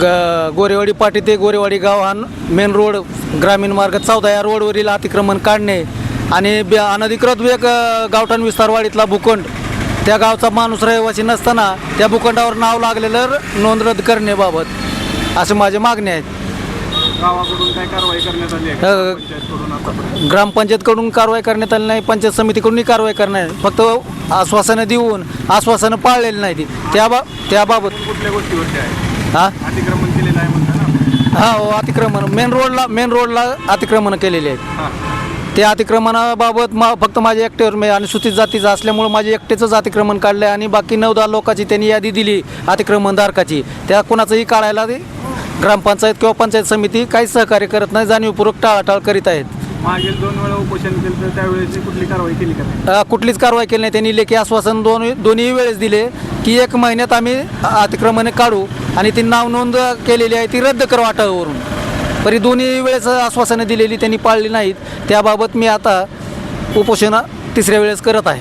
ग गोरेवाडी पाटी ते गोरेवाडी गाव हा मेन रोड ग्रामीण मार्ग चौदा या रोडवरील अतिक्रमण काढणे आणि बे अनधिकृत वेग गावठाण विस्तारवाडीतला भूखंड. त्या गावचा माणूस रहिवासी नसताना त्या भूखंडावर नाव लागलेलं नोंद रद्द करण्याबाबत असे माझे मागणी आहेत. गावाकडून काय कारवाई करण्यात आली आहे? अ, पंचायतकडून आतापर्यंत? ग्रामपंचायतकडून कारवाई करण्यात आली नाही पंचायत समितीकडूनही कारवाई करण्यात आली. फक्त आश्वासनं देऊन आश्वासनं पाळलेली नाही ती. त्याबा त्याबाबत. कुठल्या गोष्टीवरती आहे? हां? अतिक्रमण केलेलं आहे म्हणता ना? हा हो अतिक्रमण. मेन रोडला मेन रोडला अतिक्रमण केलेले आहेत. हां. त्या अतिक्रमणाबाबत मा फक्त माझ्या एकट्यावर मी अनुसूचित जातीचं असल्यामुळं माझे एकटेचंच अतिक्रमण काढलं आणि बाकी नऊ दहा लोकांची त्यांनी यादी दिली अतिक्रमणधारकाची त्या कोणाचंही काढायला ते ग्रामपंचायत किंवा पंचायत समिती काही सहकार्य करत नाही जाणीवपूर्वक टाळाटाळ करीत आहेत. मागील दोन वेळा उपोषण केलं तर त्यावेळेस कुठली कारवाई केली का नाही अ, कुठलीच कारवाई केली नाही. त्यांनी लेखी आश्वासन दोन दोन्ही वेळेस दिले की एक महिन्यात आम्ही अतिक्रमणे काढू आणि ती नाव नोंद केलेली आहे ती रद्द करू अटावरून तरी दोन्ही वेळेस आश्वासनं दिलेली त्यांनी पाळली नाहीत. त्याबाबत मी आता उपोषण तिसऱ्या वेळेस करत आहे.